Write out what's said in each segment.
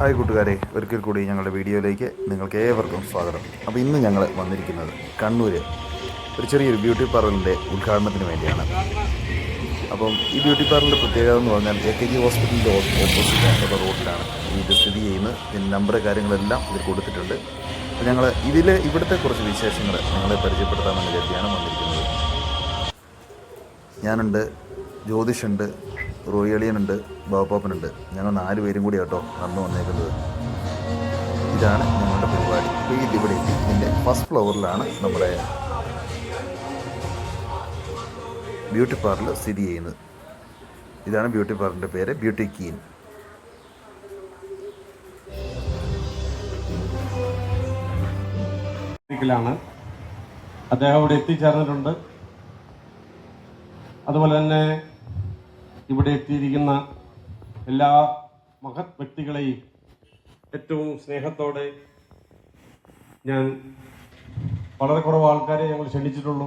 Hi കൂട്ടുകാരെ ഒരിക്കൽ കൂടി ഞങ്ങളുടെ വീഡിയോയിലേക്ക് നിങ്ങൾക്ക് ഏവർക്കും സ്വാഗതം. അപ്പോൾ ഇന്ന് ഞങ്ങൾ വന്നിരിക്കുന്നത് കണ്ണൂർ ഒരു ചെറിയൊരു ബ്യൂട്ടി പാർലറിന്റെ ഉദ്ഘാടനത്തിന് വേണ്ടിയാണ്. അപ്പം ഈ ബ്യൂട്ടി പാർലറിന്റെ പ്രത്യേകത എന്ന് പറഞ്ഞാൽ എ കെ ജി ഹോസ്പിറ്റലിന്റെ ഓപ്പോസിറ്റ് റോഡിലാണ് ഇത് സ്ഥിതി ചെയ്യുന്നത്. ഇതിന്റെ നമ്പർ കാര്യങ്ങളെല്ലാം ഇതിൽ കൊടുത്തിട്ടുണ്ട്. അപ്പോൾ ഞങ്ങൾ ഇതിൽ ഇവിടുത്തെ കുറച്ച് വിശേഷങ്ങൾ ഞങ്ങളെ പരിചയപ്പെടുത്താമെന്ന് കരുതിയാണ് വന്നിരിക്കുന്നത്. ഞാനുണ്ട് ജ്യോതിഷുണ്ട് റോയളിയനുണ്ട് ബാബാപ്പനുണ്ട് ഞങ്ങൾ നാല് പേരും കൂടി കേട്ടോ അന്ന് വന്നേക്കുന്നത്. ഇതാണ് ഞങ്ങളുടെ പരിപാടി. അപ്പോൾ എത്തി. ഇതിന്റെ ഫസ്റ്റ് ഫ്ലോറിലാണ് നമ്മുടെ ബ്യൂട്ടി പാർലർ സ്ഥിതി ചെയ്യുന്നത്. ഇതാണ് ബ്യൂട്ടി പാർലറിന്റെ പേര് ബ്യൂട്ടി കീൻ ാണ് അദ്ദേഹം അവിടെ എത്തിച്ചേർന്നിട്ടുണ്ട്. അതുപോലെ തന്നെ ഇവിടെ എത്തിയിരിക്കുന്ന എല്ലാ മഹത് വ്യക്തികളെയും ഏറ്റവും സ്നേഹത്തോടെ ഞാൻ വളരെ കുറവ് ആൾക്കാരെ ഞങ്ങൾ ക്ഷണിച്ചിട്ടുള്ളൂ.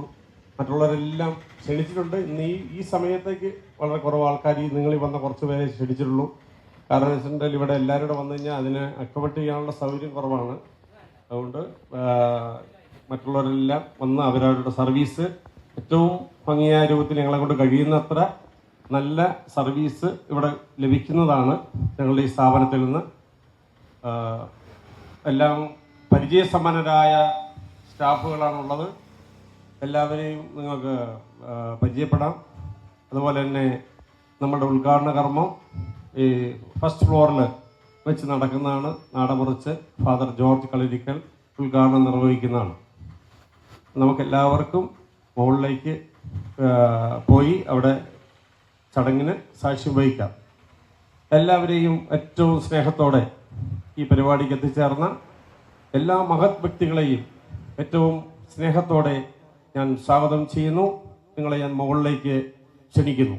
മറ്റുള്ളവരെല്ലാം ക്ഷണിച്ചിട്ടുണ്ട്. ഇന്ന് ഈ ഈ സമയത്തേക്ക് വളരെ കുറവ് ആൾക്കാർ ഈ നിങ്ങൾ ഈ വന്ന കുറച്ച് പേരെ ക്ഷണിച്ചിട്ടുള്ളൂ. കാരണം വെച്ചിട്ടുണ്ടെങ്കിൽ ഇവിടെ എല്ലാവരും കൂടെ വന്നു കഴിഞ്ഞാൽ അതിനെ അക്കോമഡേറ്റ് ചെയ്യാനുള്ള സൗകര്യം കുറവാണ്. അതുകൊണ്ട് മറ്റുള്ളവരെല്ലാം വന്ന് അവരവരുടെ സർവീസ് ഏറ്റവും ഭംഗിയായ രൂപത്തിൽ ഞങ്ങളെ കൊണ്ട് കഴിയുന്നത്ര നല്ല സർവീസ് ഇവിടെ ലഭിക്കുന്നതാണ് ഞങ്ങളുടെ ഈ സ്ഥാപനത്തിൽ നിന്ന്. എല്ലാം പരിചയസമ്പന്നരായ സ്റ്റാഫുകളാണുള്ളത്. എല്ലാവരെയും നിങ്ങൾക്ക് പരിചയപ്പെടാം. അതുപോലെ തന്നെ നമ്മുടെ ഉദ്ഘാടന കർമ്മം ഈ ഫസ്റ്റ് ഫ്ലോറിൽ വെച്ച് നടക്കുന്നതാണ്. നാടമുറിച്ച് ഫാദർ ജോർജ് കളിരിക്കൽ ഉദ്ഘാടനം നിർവഹിക്കുന്നതാണ്. നമുക്കെല്ലാവർക്കും മുകളിലേക്ക് പോയി അവിടെ ചടങ്ങിന് സാക്ഷ്യം വഹിക്കാം. എല്ലാവരെയും ഏറ്റവും സ്നേഹത്തോടെ ഈ പരിപാടിക്ക് എത്തിച്ചേർന്ന എല്ലാ മഹത് വ്യക്തികളെയും ഏറ്റവും സ്നേഹത്തോടെ ഞാൻ സ്വാഗതം ചെയ്യുന്നു. നിങ്ങളെ ഞാൻ മുകളിലേക്ക് ക്ഷണിക്കുന്നു.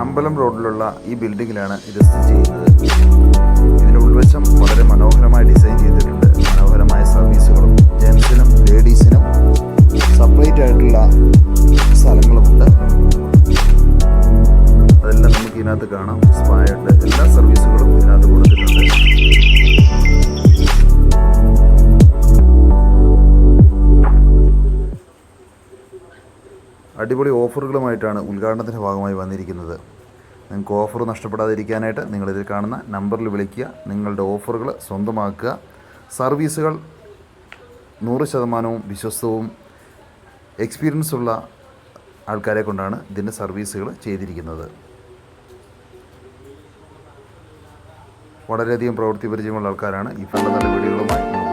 അമ്പലം റോഡിലുള്ള ഈ ബിൽഡിങ്ങിലാണ് ഇത് സ്ഥിതി ചെയ്യുന്നത്. ഇതിന്റെ ഉൾവശം വളരെ മനോഹരമായി ഡിസൈൻ ചെയ്തിട്ടുണ്ട്. മനോഹരമായ സർവീസുകളും ജെൻസിനും ലേഡീസിനും സെപ്പറേറ്റ് ആയിട്ടുള്ള സ്ഥലങ്ങളുമുണ്ട്. അതെല്ലാം നമുക്ക് ഇതിനകത്ത് കാണാം. സ്പായുണ്ട് എല്ലാ സർവീസുകളും ഇതിനകത്ത് കൊടുത്തിട്ടുണ്ട്. അടിപൊളി ഓഫറുകളുമായിട്ടാണ് ഉദ്ഘാടനത്തിന്റെ ഭാഗമായി വന്നിരിക്കുന്നത്. നിങ്ങൾക്ക് ഓഫർ നഷ്ടപ്പെടാതിരിക്കാനായിട്ട് നിങ്ങളിതിൽ കാണുന്ന നമ്പറിൽ വിളിക്കുക. നിങ്ങളുടെ ഓഫറുകൾ സ്വന്തമാക്കുക. സർവീസുകൾ നൂറ് ശതമാനവും വിശ്വസ്തവും എക്സ്പീരിയൻസ് ഉള്ള ആൾക്കാരെ കൊണ്ടാണ് ഇതിന്റെ സർവീസുകൾ ചെയ്തിരിക്കുന്നത്. വളരെയധികം പ്രവൃത്തി പരിചയമുള്ള ആൾക്കാരാണ് ഈ നല്ല വീഡിയോകളുമായി